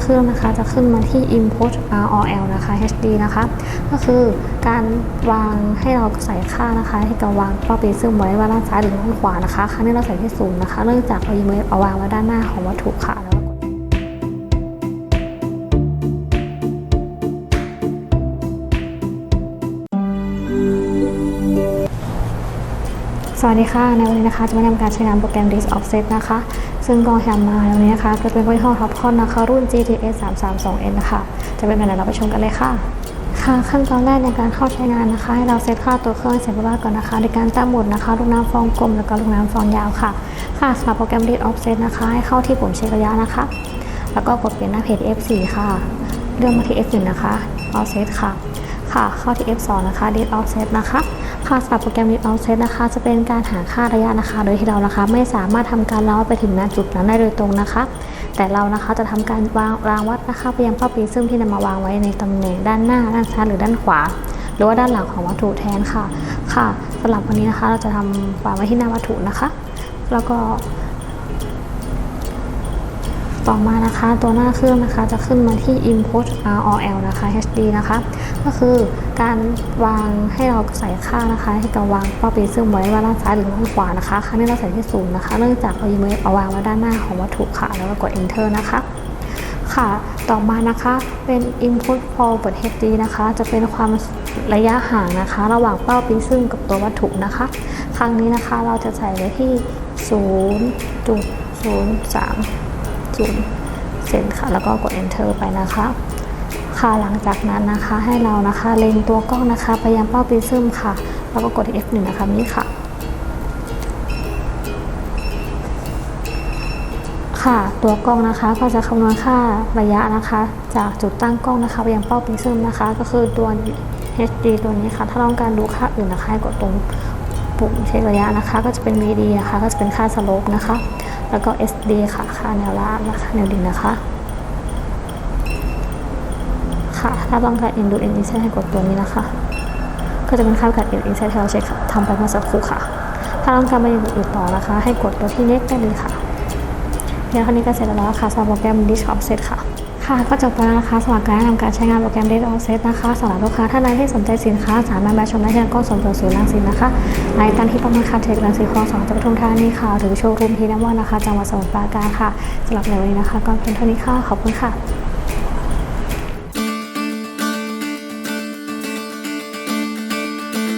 เครื่องนะคะจะขึ้นมาที่ import ROL นะคะ HD นะคะ ก็คือการวางให้เราใส่ค่านะคะ ให้กับวางเป้าปีซึ่งไว้ว่าด้านซ้ายหรือด้านขวานะคะครั้งนี้เราใส่ที่ศูนย์นะคะ เนื่องจากเรายิงเอาวางไว้ด้านหน้าของวัตถุค่ะ สวัสดีค่ะ ในวันนี้นะคะจะมาทำการใช้งานโปรแกรม Disk Offset นะคะ ซึ่งกองแฮมมาในวันนี้นะคะ จะเป็นยี่ห้อ Topcon นะคะ รุ่น GTS 332N นะคะ จะเป็นแบบไหนเราไปชมกันเลยค่ะ ค่ะ ขั้นตอนแรกในการเข้าใช้งานนะคะ ให้เราเซตค่าตัวเครื่องเสร็จเรียบร้อยก่อนนะคะในการตั้งหมดนะคะ ลูกน้ำฟองกลมแล้วก็ลูกน้ำฟองยาวค่ะ ค่ะสำหรับโปรแกรม Disk Offset นะคะ ให้เข้าที่ปุ่มเช็คระยะนะคะ แล้วก็กดเปลี่ยนหน้าเพจ F4 ค่ะ เลื่อนมาที่ F1 นะคะ Offset ค่ะ ค่ะเข้าที่ F2 นะคะ Date Offset นะคะค่ะสำหรับโปรแกรม Date Offset นะคะ จะเป็นการหาค่าระยะนะคะ โดยที่เรานะคะ ไม่สามารถทำการเล้าไปถึงณจุดนั้นได้โดยตรงนะคะ แต่เรานะคะจะทำการวางรางวัดนะคะไปยังเป้าปีซึ่งที่นำมาวางไว้ในตำแหน่งด้านหน้า ด้านซ้ายหรือด้านขวา หรือว่าด้านหลังของวัตถุแทนค่ะ ค่ะสำหรับวันนี้นะคะเราจะทำวางไว้ที่หน้าวัตถุนะคะ แล้วก็ ต่อมานะคะตัวหน้าเครื่องนะคะจะขึ้นมาที่ import ROL นะคะ HD นะคะ ก็คือการวางให้เราใส่ค่านะคะให้กับวางเป้าปีซึ่งไว้ว่าด้านซ้ายหรือด้านขวานะคะครั้งนี้เราใส่ที่ศูนย์นะคะ เนื่องจากเรายิงเอาวางไว้ด้านหน้าของวัตถุค่ะ แล้วก็กด enter นะคะค่ะ ต่อมานะคะเป็น input forward HD นะคะ จะเป็นความระยะห่างนะคะ ระหว่างเป้าปีซึ่งกับตัววัตถุนะคะ ครั้งนี้นะคะเราจะใส่ไว้ที่ 0.03 ศูนย์เซนค่ะ แล้วก็กด enter ไปนะคะ ค่ะหลังจากนั้นนะคะให้เรานะคะเล็งตัวกล้องนะคะ ไปยังเป้าปีซึมค่ะ แล้วก็กด F1 นะคะนี้ค่ะค่ะตัวกล้องนะคะก็จะคำนวณค่าระยะนะคะ จากจุดตั้งกล้องนะคะไปยังเป้าปีซึมนะคะ ก็คือตัว HD ตัวนี้ค่ะ ถ้าต้องการดูค่าอื่นนะคะให้กดตรงปุ่มเช็คระยะนะคะ ก็จะเป็น VD นะคะ ก็จะเป็นค่าสโลปนะคะ แล้วก็ SD ค่ะ ค่าแนวราบนะค่าแนวดิ่งนะคะ ค่ะ ถ้าต้องการ End ดู End Inset ให้กดตัวนี้นะคะ ก็จะเป็นค่าการ End Inset ที่เราเช็คทำไปเมื่อสักครู่ค่ะ ถ้าต้องการไปอย่างอื่นต่อนะคะ ให้กดตัวที่ Next ได้เลยค่ะเดี๋ยวคราวนี้ก็เสร็จแล้วค่ะสำหรับโปรแกรม Disk Offset ค่ะ ค่ะก็จบไปแล้วนะคะสำหรับการแนะนำการใช้งานโปรแกรม Data Offset นะคะสำหรับลูกค้าท่านใดที่สนใจสินค้า สามารถมาชมได้ที่กล้องสมบูรณ์ศูนย์รังสิตนะคะในตันที่ประมาณคาเทครังสิตคลองสองจังหวัดปทุมธานีค่ะหรือโชว์รูมทีน้ำวันนะคะจังหวัดสมุทรปราการค่ะสำหรับในวันนี้นะคะ ก็เป็นเท่านี้ค่ะขอบคุณค่ะ